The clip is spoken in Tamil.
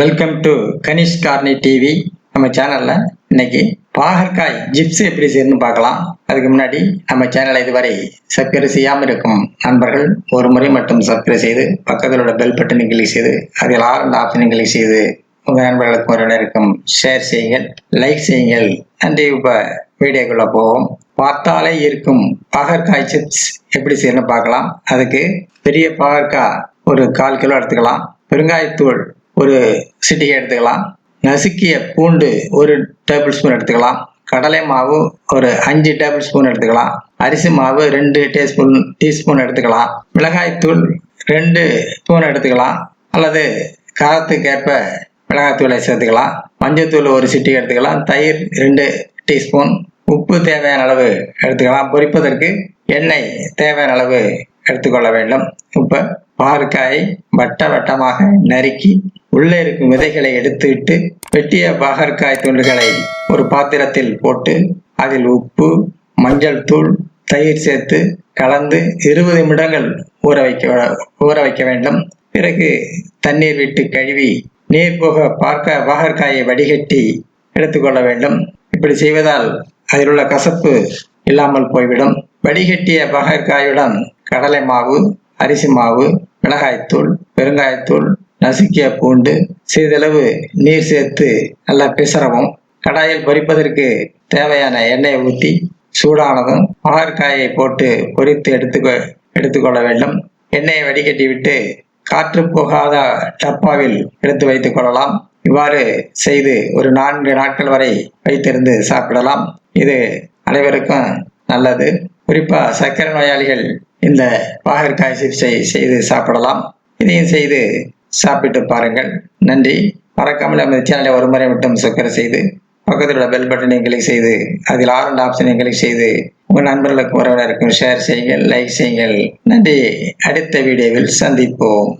Welcome to Kanish Karni TV நம்ம சேனலில் இன்னைக்கு பாகற்காய் ஜிப்ஸ் எப்படி செய்யணும்னு பார்க்கலாம். அதுக்கு முன்னாடி நம்ம சேனலை இதுவரை சப்ஸ்கிரைப் செய்யாமல் இருக்கும் நண்பர்கள் ஒரு முறை மட்டும் சப்ஸ்கிரைப் செய்து பக்கத்தில் உள்ள பெல் பட்டனை கிளிக் செய்து அதில் ஆரம்ப ஆப்ஷனை கிளிக் செய்து உங்கள் நண்பர்களுக்கு ஒரு இருக்கும் ஷேர் செய்யுங்கள் லைக் செய்யுங்கள். நன்றி இப்போ வீடியோக்குள்ளே போவோம். பார்த்தாலே இருக்கும் பாகற்காய் சிப்ஸ் எப்படி செய்யணும்னு பார்க்கலாம். அதுக்கு பெரிய பாகற்காய் ஒரு கால் கிலோ எடுத்துக்கலாம். பெருங்காயத்தூள் ஒரு சிட்டிகை எடுத்துக்கலாம். நசுக்கிய பூண்டு ஒரு டேபிள் ஸ்பூன் எடுத்துக்கலாம். கடலை மாவு ஒரு அஞ்சு டேபிள் ஸ்பூன் எடுத்துக்கலாம். அரிசி மாவு ரெண்டு டீஸ்பூன் டீஸ்பூன் எடுத்துக்கலாம். மிளகாய்த்தூள் ரெண்டு ஸ்பூன் எடுத்துக்கலாம். அல்லது காரத்துக்கேற்ப மிளகாய்த்தூளை சேர்த்துக்கலாம். மஞ்சள்தூள் ஒரு சிட்டி எடுத்துக்கலாம். தயிர் ரெண்டு டீஸ்பூன் உப்பு தேவையான அளவு எடுத்துக்கலாம். பொரிப்பதற்கு எண்ணெய் தேவையான அளவு எடுத்துக்கொள்ள வேண்டும். இப்போ பாகற்காயை வட்ட வட்டமாக நறுக்கி உள்ளே இருக்கும் விதைகளை எடுத்துவிட்டு வெட்டிய பாகற்காய் துண்டுகளை ஒரு பாத்திரத்தில் போட்டு அதில் உப்பு மஞ்சள் தூள் தயிர் சேர்த்து கலந்து இருபது நிமிடங்கள் ஊற வைக்க ஊற வைக்க வேண்டும். பிறகு தண்ணீர் விட்டு கழுவி நீர் போக பார்க்க பாகற்காயை வடிகட்டி எடுத்துக்கொள்ள வேண்டும். இப்படி செய்வதால் அதில் உள்ள கசப்பு இல்லாமல் போய்விடும். வடிகட்டிய பாகற்காயுடன் கடலை மாவு அரிசி மாவு மிளகாய்த்தூள் பெருங்காயத்தூள் நசுக்கிய பூண்டு சிறிதளவு நீர் சேர்த்து நல்லா பிசறவும் கடாயில் பொரிப்பதற்கு தேவையான எண்ணெயை ஊற்றி சூடானதும் பாகற்காயை போட்டு பொரித்து எடுத்துக்கொ எடுத்துக்கொள்ள வேண்டும். எண்ணெயை வடிகட்டி விட்டு காற்று போகாத டப்பாவில் எடுத்து வைத்துக் கொள்ளலாம். இவ்வாறு செய்து ஒரு நான்கு நாட்கள் வரை வைத்திருந்து சாப்பிடலாம். இது அனைவருக்கும் நல்லது. குறிப்பா சர்க்கரை நோயாளிகள் இந்த பாகற்காய் சிகிச்சை செய்து சாப்பிடலாம். இதையும் செய்து சாப்பிட்டு பாருங்கள். நன்றி. மறக்காமல் நமது சேனலை ஒரு முறை மட்டும் சக்கரை செய்து பக்கத்தில் உள்ள பெல் பட்டனை கிளிக் செய்து அதில் ஆரண்ட் ஆப்ஷனை கிளிக் செய்து உங்கள் நண்பர்களுக்கும் உறவினருக்கும் ஷேர் செய்யுங்கள் லைக் செய்யுங்கள். நன்றி. அடுத்த வீடியோவில் சந்திப்போம்.